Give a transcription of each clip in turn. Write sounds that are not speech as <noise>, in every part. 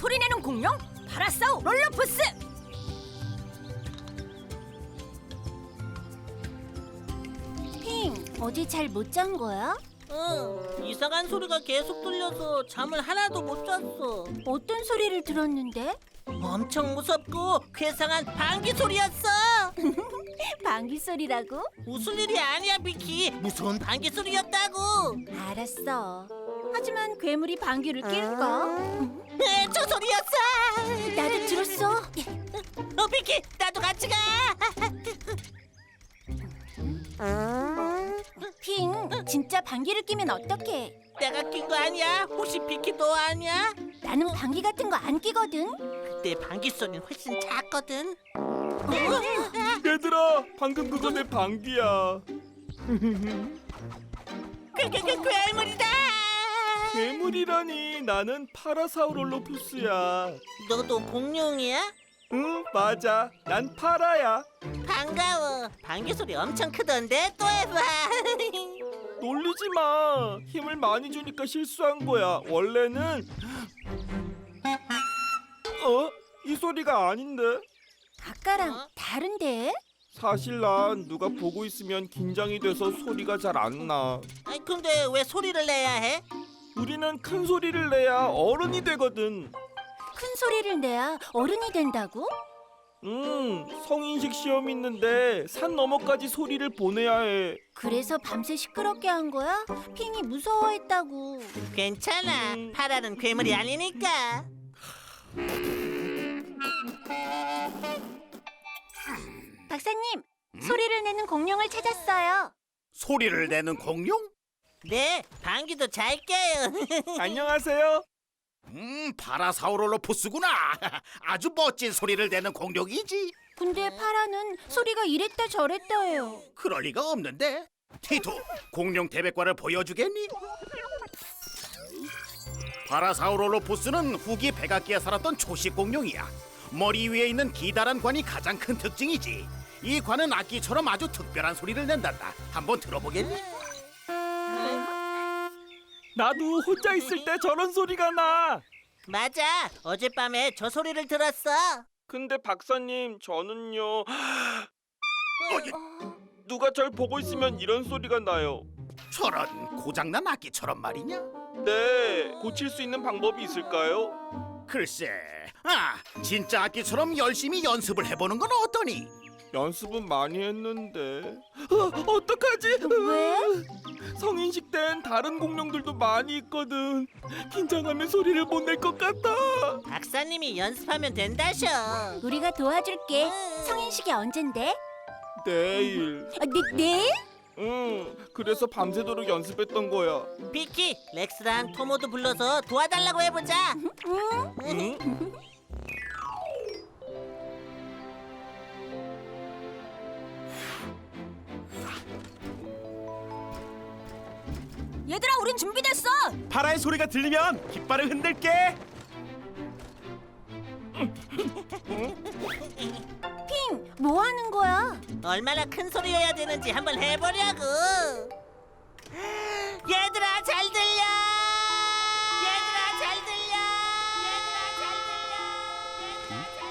소리내는 공룡 파라사우 롤러푸스 핑, 어디 잘 못 잔 거야? 응, 이상한 소리가 계속 들려서 잠을 하나도 못 잤어. 어떤 소리를 들었는데? 엄청 무섭고 괴상한 방귀 소리였어. <laughs> 방귀 소리라고? 웃을 일이 아니야, 비키. 무서운 방귀 소리였다고. 알았어. 하지만 괴물이 방귀를 낄까? 에, 저 소리였어. 나도 들었어. 어, 비키, 나도 같이 가. 핑, 진짜 방귀를 끼면 어떡해? 내가 낀 거 아니야? 혹시 비키도 아니야? 나는 방귀 같은 거 안 끼거든. 그때 방귀 소리는 훨씬 작거든. 얘들아, 방금 그거 내 방귀야. 괴, 괴, 괴, 괴물이다. 괴물이라니, 나는 파라사우롤로푸스야. 너도 공룡이야? 응, 맞아. 난 파라야. 반가워. 방귀 소리 엄청 크던데 또 해봐. <laughs> 놀리지 마. 힘을 많이 주니까 실수한 거야. 원래는 어? 이 소리가 아닌데. 아까랑 어? 다른데? 사실 난 누가 보고 있으면 긴장이 돼서 소리가 잘 안 나. 근데 왜 소리를 내야 해? 우리는 큰 소리를 내야 어른이 되거든. 큰 소리를 내야 어른이 된다고? 음, 성인식 시험 있는데 산 너머까지 소리를 보내야 해. 그래서 밤새 시끄럽게 한 거야? 핑이 무서워했다고. 괜찮아. 음. 파라는 괴물이 아니니까. 박사님, 소리를 내는 공룡을 찾았어요. 소리를 내는 공룡? 네, 방귀도 잘 껴요. <laughs> 안녕하세요. 음, 파라사우롤로푸스구나. <laughs> 아주 멋진 소리를 내는 공룡이지. 근데 파라는 소리가 이랬다 저랬다 해요. 그럴 리가 없는데. 티투, 공룡 대백과를 보여주겠니? 파라사우롤로푸스는 후기 백악기에 살았던 초식 공룡이야. 머리 위에 있는 기다란 관이 가장 큰 특징이지. 이 관은 악기처럼 아주 특별한 소리를 낸단다. 한번 들어보겠니? 나도 혼자 있을 때 저런 소리가 나. 맞아. 어젯밤에 저 소리를 들었어. 근데 박사님, 저는요. 누가 절 보고 있으면 이런 소리가 나요. 저런 고장난 악기처럼 말이냐? 네, 고칠 수 있는 방법이 있을까요? 글쎄, 아, 진짜 악기처럼 열심히 연습을 해보는 건 어떠니? 연습은 많이 했는데. 어, 어떡하지? 왜? 성인식 땐 다른 공룡들도 많이 있거든. 긴장하면 소리를 못 낼 것 같아. 박사님이 연습하면 된다셔. 우리가 도와줄게. 성인식이 언젠데? 내일. 아, 네, 내일? 응, 그래서 밤새도록 연습했던 거야. 비키, 렉스랑 토모도 불러서 도와달라고 해보자. 응? 얘들아 우린 준비됐어 파라의 소리가 들리면 깃발을 흔들게. 핑, 뭐 하는 거야? 얼마나 큰 소리여야 되는지 한번 해보려고. 얘들아 잘 들려. 얘들아 잘 들려. 얘들아 잘 들려. 얘들아 잘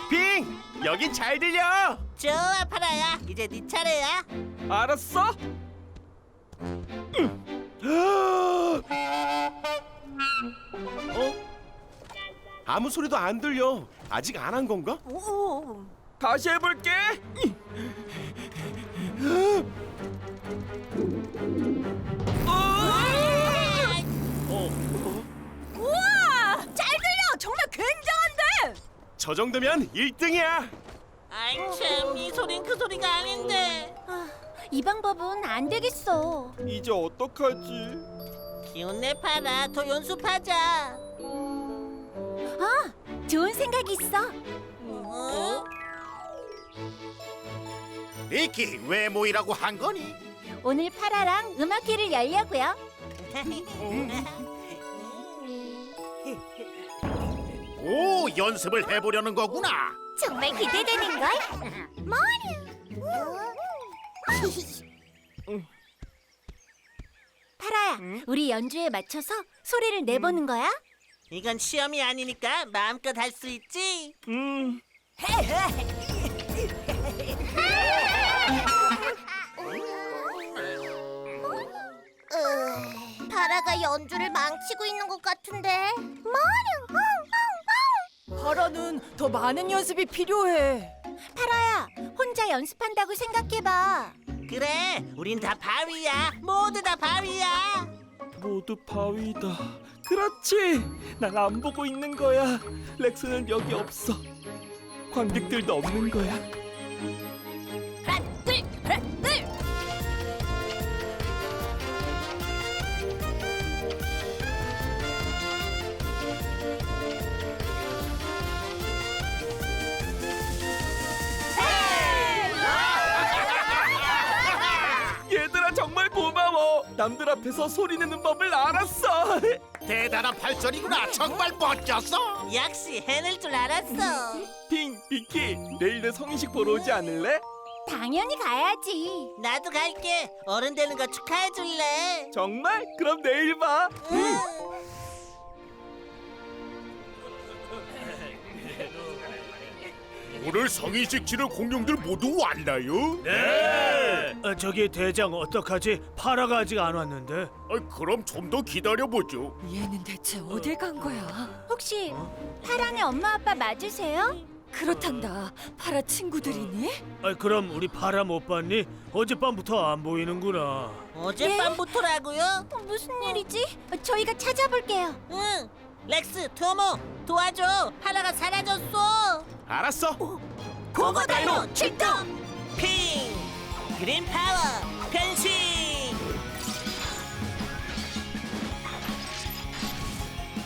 들려. 빙, 여긴 잘 들려. 좋아 파라야, 이제 네 차례야. 알았어? 어? 아무 소리도 안 들려. 아직 안 한 건가? 오, 다시 해볼게. 우와 잘 들려 정말 굉장한데 저 정도면 1등이야. 아이 참, 이 소린 그 소리가 아닌데. 아, 이 방법은 안 되겠어. 이제 어떡하지? 기운내 파라, 더 연습하자. 아, 좋은 생각이 있어. 어? 비키, 왜 모이라고 한 거니? 오늘 파라랑 음악회를 열려고요. <laughs> 오, 연습을 해보려는 거구나. 정말 기대되는 걸. <laughs> 머리. 파라야, 우리 연주에 맞춰서 소리를 내보는 거야? 이건 시험이 아니니까 마음껏 할 수 있지. 음, 파라가 연주를 망치고 있는 것 같은데. 뭐야? 파라는 더 많은 연습이 필요해. 파라야, 혼자 연습한다고 생각해봐. 그래, 우린 다 바위야. 모두 다 바위야. 모두 바위다. 그렇지. 난안 보고 있는 거야. 렉스는 여기 없어. 관객들도 없는 거야. 남들 앞에서 소리 내는 법을 알았어. <laughs> 대단한 발전이구나. 정말 멋졌어. 역시 해낼 줄 알았어. 핑, 비키, 내일 내 성인식 보러 오지 않을래? 당연히 가야지. 나도 갈게. 어른 되는 거 축하해 줄래? 정말? 그럼 내일 봐. 오늘 성인식 치를 공룡들 모두 왔나요? 네. 어, 저기 대장 어떡하지? 파라가 아직 안 왔는데. 아, 그럼 좀 더 기다려 보죠. 얘는 대체 어딜 간 거야? 혹시 파라네 엄마 아빠 맞으세요? 그렇단다. 파라 친구들이니? 아, 그럼 우리 파라 못 봤니? 어젯밤부터 안 보이는구나. 어젯밤부터라고요? 어, 무슨 일이지? 어, 저희가 찾아볼게요. 응. 렉스, 토모, 도와줘. 하나가 사라졌어. 알았어. 고고 다이노 출동! 핑! 그린 파워 변신!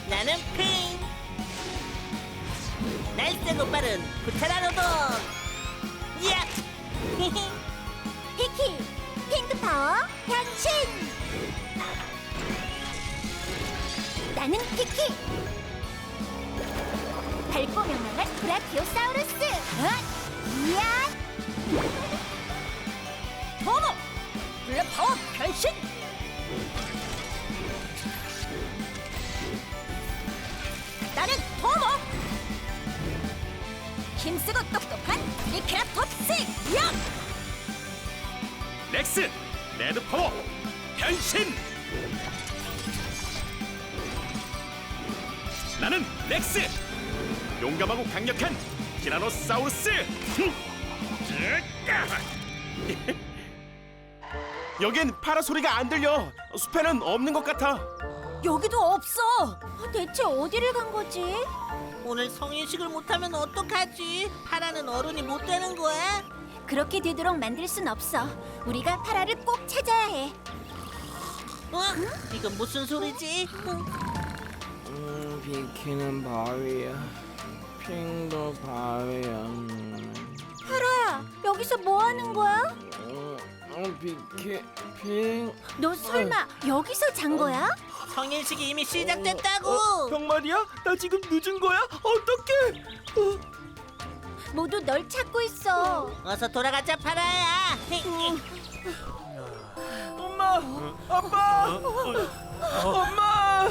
나는 핑! 날쌔고 빠른 부타라노돈! 야! <laughs> 피키, 핑크 파워 변신. 나는 피키. 밝고 명랑한 브라키오사우루스. 어? 이야, 토모! 블랙 파워 변신! 나는 토모! 힘쓰고 똑똑한 리케라톱스! 야! 렉스 레드 파워 변신. 나는 렉스 용감하고 강력한 티라노사우루스. <laughs> 여긴 파라 소리가 안 들려. 숲에는 없는 것 같아. 여기도 없어! 어, 대체 어디를 간 거지? 오늘 성인식을 못하면 어떡하지? 파라는 어른이 못 되는 거야? 그렇게 되도록 만들 순 없어. 우리가 파라를 꼭 찾아야 해. 어? 이건 무슨 소리지? 음, 비키는 바위야. 핑도 바위야. 음, 파라야, 여기서 뭐 하는 거야? 음, 음, 비키, 핑. 너 설마 여기서 잔 거야? 성인식이 이미 시작됐다고! 어, 정말이야? 나 지금 늦은 거야? 어떡해? 어, 모두 널 찾고 있어. 어서 돌아가자 파라야! 엄마, 아빠, 엄마.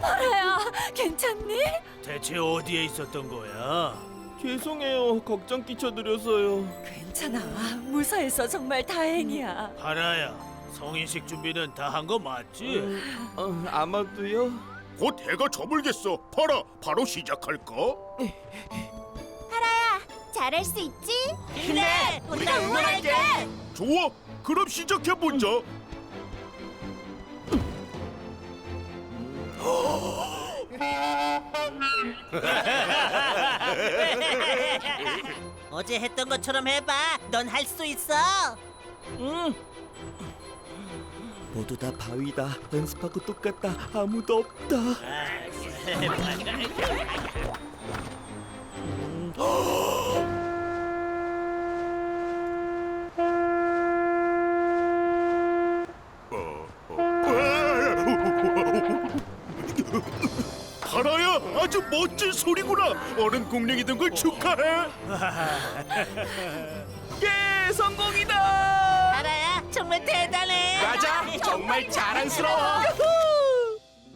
파라야, 괜찮니? 대체 어디에 있었던 거야? 죄송해요. 걱정 끼쳐드려서요. 괜찮아. 무사해서 정말 다행이야. 파라야, 성인식 준비는 다 한 거 맞지? 어, 아마도요. 곧 해가 저물겠어. 봐라, 바로 시작할까? 파라야, 잘할 수 있지? 그래! 우리가 응원할게! 좋아, 그럼 시작해 보자. <gasps> 어제 했던 것처럼 해봐. 넌 할 수 있어. 응. 모두 다 바위다. 연습하고 똑같다. 아무도 없다. 아주 멋진 소리구나. 어른 공룡이 된 걸 축하해. <laughs> 예, 성공이다. 파라야, 정말 대단해. 맞아, 정말 자랑스러워. <laughs>